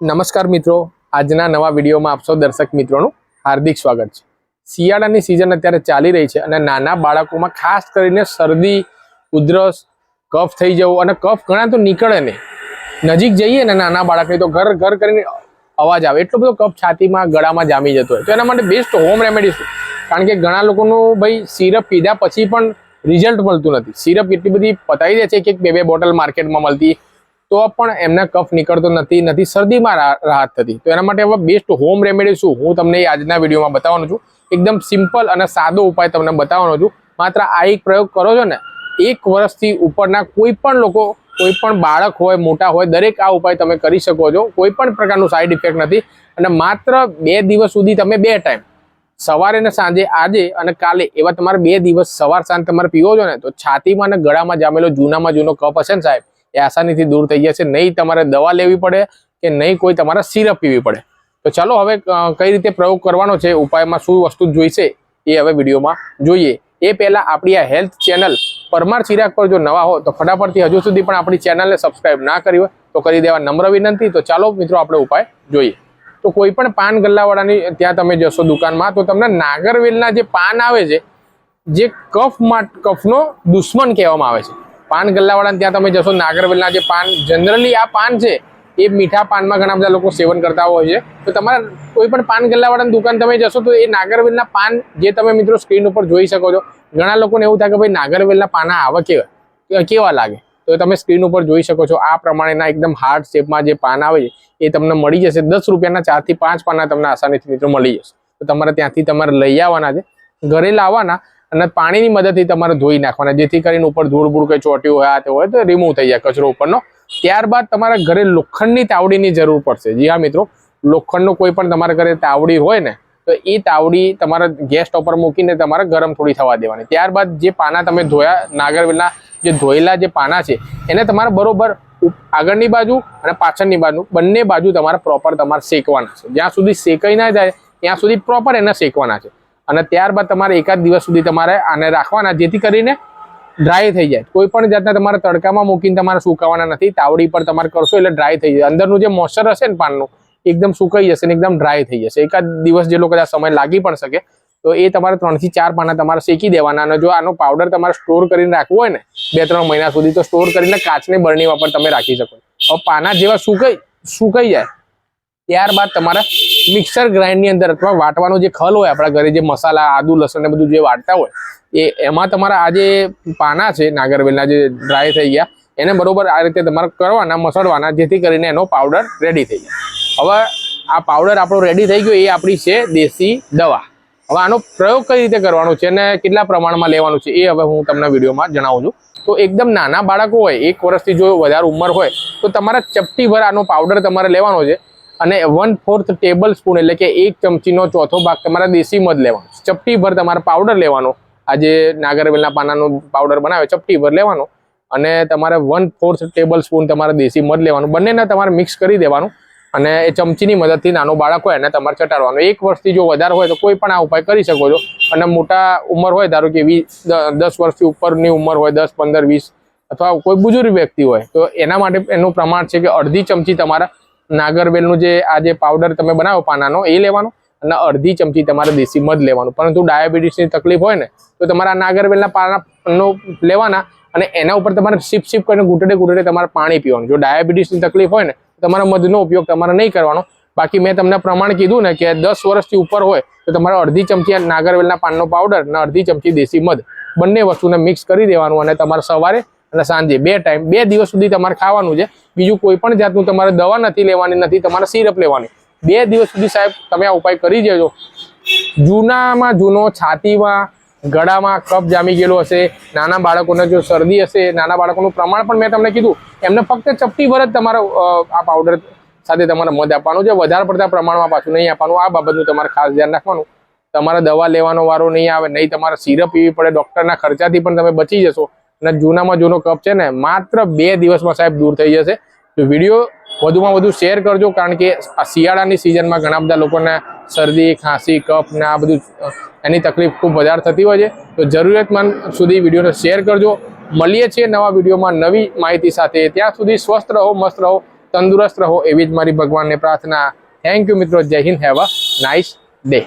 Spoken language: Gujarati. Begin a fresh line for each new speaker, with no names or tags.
નમસ્કાર મિત્રો, આજના નવા વિડીયોમાં આપસો દર્શક મિત્રોનું હાર્દિક સ્વાગત છે. શિયાળાની સિઝન અત્યારે ચાલી રહી છે અને નાના બાળકોમાં ખાસ કરીને શરદી, ઉધરસ, કફ થઈ જવું અને કફ ઘણા તો નીકળે નહીં. નજીક જઈએ ને નાના બાળકની તો ઘર ઘર કરીને અવાજ આવે. એટલો બધો કફ છાતીમાં, ગળામાં જામી જતો હોય. તો એના માટે બેસ્ટ હોમ રેમેડી શું? કારણ કે ઘણા લોકોનું ભાઈ સિરપ પીધા પછી પણ રિઝલ્ટ મળતું નથી. સિરપ એટલી બધી પતાવી દે છે કે બે બે બોટલ માર્કેટમાં મળતી તો પણ એમના કફ નીકળતો નથી નથી, શરદીમાં રાહત થતી. તો એના માટે હવે બેસ્ટ હોમ રેમેડી શું? હું તમને આજના વિડીયોમાં બતાવવાનો છું. એકદમ સિમ્પલ અને સાદો ઉપાય તમને બતાવવાનો છું. માત્ર આ એક પ્રયોગ કરો છો ને, એક વર્ષથી ઉપરના કોઈ પણ લોકો, કોઈ પણ બાળક હોય, મોટા હોય, દરેક આ ઉપાય તમે કરી શકો છો. કોઈ પણ પ્રકારનું સાઈડ ઇફેક્ટ નથી. અને માત્ર બે દિવસ સુધી તમે બે ટાઈમ સવારે ને સાંજે, આજે અને કાલે, એવા તમારે બે દિવસ સવાર સાંજ તમારે પીવો છો ને, તો છાતીમાં અને ગળામાં જામેલો જૂનામાં જૂનો કફ હશે ને સાહેબ? એ આસાનીથી દૂર થઈ જશે નહીં તમારે દવા લેવી પડે કે નહીં કોઈ તમારે સિરપ પીવી પડે. તો ચાલો હવે કઈ રીતે પ્રયોગ કરવાનો છે, ઉપાયમાં શું વસ્તુ જોઈશે એ હવે વિડીયોમાં જોઈએ. એ પહેલા આપણી આ હેલ્થ ચેનલ પરમાર ચિરાગ પર જો નવા હો, તો ફટાફટથી હજુ સુધી પણ આપણી ચેનલને સબસ્ક્રાઇબ ના કરી હોય, તો કરી દેવા નમ્ર વિનંતી. તો ચાલો મિત્રો, આપણે ઉપાય જોઈએ. તો કોઈ પણ પાન ગલ્લાવાળાની, ત્યાં તમે જશો દુકાનમાં, તો તમને નાગરવેલના જે પાન આવે છે, જે કફ કફનો દુશ્મન કહેવામાં આવે છે. પાન ગલ્લાવાળાને ત્યાં તમે જશો, નાગરવેલના જે પાન જનરલી આ પાન છે, એ મીઠા પાનમાં ઘણા બધા લોકો સેવન કરતા હોય છે. તો તમારા કોઈ પણ પાન ગલ્લાવાળાની દુકાન તમે જશો તો એ નાગરવેલના પાન જે તમે મિત્રો સ્ક્રીન ઉપર જોઈ શકો છો. ઘણા લોકોને એવું થાય કે ભાઈ નાગરવેલના પાના આવા કેવા? કેવા લાગે? તો તમે સ્ક્રીન ઉપર જોઈ શકો છો. આ પ્રમાણેના એકદમ હાર્ડ શેપમાં જે પાન આવે છે, એ તમને મળી જશે. દસ રૂપિયાના ચારથી પાંચ પાના તમને આસાનીથી મિત્રો મળી જશે. તો તમારે ત્યાંથી તમારે લઈ આવવાના છે. ઘરે લાવવાના અને પાણીની મદદથી તમારે ધોઈ નાખવાના, જેથી કરીને ઉપર ધૂળબૂળ કંઈ ચોટ્યું હોય, આ તે હોય, તો રિમૂવ થઈ જાય કચરો ઉપરનો. ત્યારબાદ તમારા ઘરે લોખંડની તાવડીની જરૂર પડશે. જી હા, મિત્રો, લોખંડનો કોઈ પણ તમારા ઘરે તાવડી હોય ને, તો એ તાવડી તમારા ગેસ ઉપર મૂકીને તમારે ગરમ થોડી થવા દેવાની. ત્યારબાદ જે પાના તમે ધોયા, નાગરવેલના જે ધોયેલા જે પાના છે, એને તમારે બરોબર આગળની બાજુ અને પાછળની બાજુ, બંને બાજુ તમારે પ્રોપર તમારે શેકવાના છે. જ્યાં સુધી શેકાઈ ના જાય, ત્યાં સુધી પ્રોપર એને શેકવાના છે. અને ત્યારબાદ તમારે એકાદ દિવસ સુધી તમારે આને રાખવાના, જેથી કરીને ડ્રાય થઈ જાય. કોઈ પણ જાતના તમારે તડકામાં મૂકીને તમારે સુકાવાના નથી, તાવડી પર તમારે કરશો એટલે ડ્રાય થઈ જાય. અંદરનું જે મોઇસ્ચર હશે ને પાનનું, એકદમ સુકાઈ જશે ને એકદમ ડ્રાય થઈ જશે. એકાદ દિવસ જેટલો કદાચ સમય લાગી પણ શકે, તો એ તમારે ત્રણથી ચાર પાના તમારે શેકી દેવાના. અને જો આનો પાવડર તમારે સ્ટોર કરીને રાખવો હોય ને બે ત્રણ મહિના સુધી, તો સ્ટોર કરીને કાચની બરણીમાં પણ તમે રાખી શકો હવે પાના જેવા સુકાઈ સુકાઈ જાય ત્યારબાદ તમારે મિક્સર ગ્રાઇન્ડની અંદર અથવા વાટવાનો જે ખલ હોય આપણા ઘરે જે મસાલા, આદુ, લસણ ને બધું જે વાટતા હોય, એ એમાં તમારા આ જે પાના છે, નાગરવેલના જે ડ્રાય થઈ ગયા, એને બરોબર આ રીતે તમારે કરવાના, મસળવાના, જેથી કરીને એનો પાવડર રેડી થઈ જાય. હવે આ પાવડર આપણો રેડી થઈ ગયો, એ આપણી છે દેશી દવા. હવે આનો પ્રયોગ કઈ રીતે કરવાનો છે અને કેટલા પ્રમાણમાં લેવાનું છે, એ હવે હું તમને વિડીયોમાં જણાવું છું. તો એકદમ નાના બાળકો હોય, એક વર્ષથી જો વધારે ઉંમર હોય, તો તમારે ચપટી આનો પાવડર તમારે લેવાનો છે. અને વન ફોર્થ ટેબલ સ્પૂન એટલે કે એક ચમચીનો ચોથો ભાગ તમારે દેશી મધ લેવાનો ચપટી ભર તમારે પાવડર લેવાનો. આ જે નાગરવેલના પાનાનો પાવડર બનાવે ચપટી ભર લેવાનો. અને તમારે વન ફોર્થ ટેબલ સ્પૂન તમારે દેશી મધ લેવાનું. બંનેને તમારે મિક્સ કરી દેવાનું અને એ ચમચીની મદદથી નાનો બાળક હોય એને તમારે ચટાડવાનું. એક વર્ષથી જો વધારે હોય તો કોઈ પણ આ ઉપાય કરી શકો છો. અને મોટા ઉંમર હોય, ધારો કે વીસ દસ વર્ષથી ઉપરની ઉંમર હોય, દસ, પંદર, વીસ, અથવા કોઈ બુજુર્ગ વ્યક્તિ હોય, તો એના માટે એનું પ્રમાણ છે કે અડધી ચમચી તમારા નાગરવેલનું જે આ જે પાવડર તમે બનાવો પાનાનો, એ લેવાનો અને અડધી ચમચી તમારે દેશી મધ લેવાનું. પરંતુ ડાયાબિટીસની તકલીફ હોય ને, તો તમારા નાગરવેલના પાનાનો લેવાના અને એના ઉપર તમારે સીપ સીપ કરીને ઘૂંટડે ઘૂંટડે તમારે પાણી પીવાનું. જો ડાયાબિટીસની તકલીફ હોય ને તમારા મધનો ઉપયોગ તમારે નહીં કરવાનો. બાકી મેં તમને પ્રમાણ કીધું ને કે દસ વર્ષથી ઉપર હોય, તો તમારે અડધી ચમચી નાગરવેલના પાનનો પાવડર અને અડધી ચમચી દેશી મધ બંને વસ્તુને મિક્સ કરી દેવાનું અને તમારે સવારે અને સાંજે બે ટાઈમ બે દિવસ સુધી તમારે ખાવાનું છે. બીજું કોઈ પણ જાતનું તમારે દવા નથી લેવાની, નથી, તમારે સિરપ લેવાની. બે દિવસ સુધી સાહેબ તમે આ ઉપાય કરી જજો જૂનામાં જૂનો છાતીમાં, ગળામાં કફ જામી ગયેલો હશે, નાના બાળકોને જો શરદી હશે, નાના બાળકોનું પ્રમાણ પણ મેં તમને કીધું, એમને ફક્ત ચપટી ભર જ તમારે આ પાવડર સાથે તમારે મધ આપવાનું છે. વધારે પડતા પ્રમાણમાં પાછું નહીં આપવાનું. આ બાબતનું તમારે ખાસ ધ્યાન રાખવાનું. તમારે દવા લેવાનો વારો નહીં આવે, નહીં તમારે સિરપ પીવી પડે ડૉક્ટરના ખર્ચાથી પણ તમે બચી જશો. અને જૂનામાં જૂનો કપ છે ને, માત્ર બે દિવસમાં સાહેબ દૂર થઈ જશે. તો વીડિયો વધુમાં વધુ શેર કરજો, કારણ કે આ શિયાળાની સિઝનમાં ઘણા બધા લોકોને શરદી, ખાંસી, કફ ને આ બધું એની તકલીફ ખૂબ વધારે થતી હોય છે. તો જરૂરિયાતમંદ સુધી વિડીયોને શેર કરજો. મળીએ છીએ નવા વિડીયોમાં નવી માહિતી સાથે. ત્યાં સુધી સ્વસ્થ રહો, મસ્ત રહો, તંદુરસ્ત રહો એવી જ મારી ભગવાનને પ્રાર્થના. થેન્ક યુ મિત્રો. Jai Hind. Have a nice day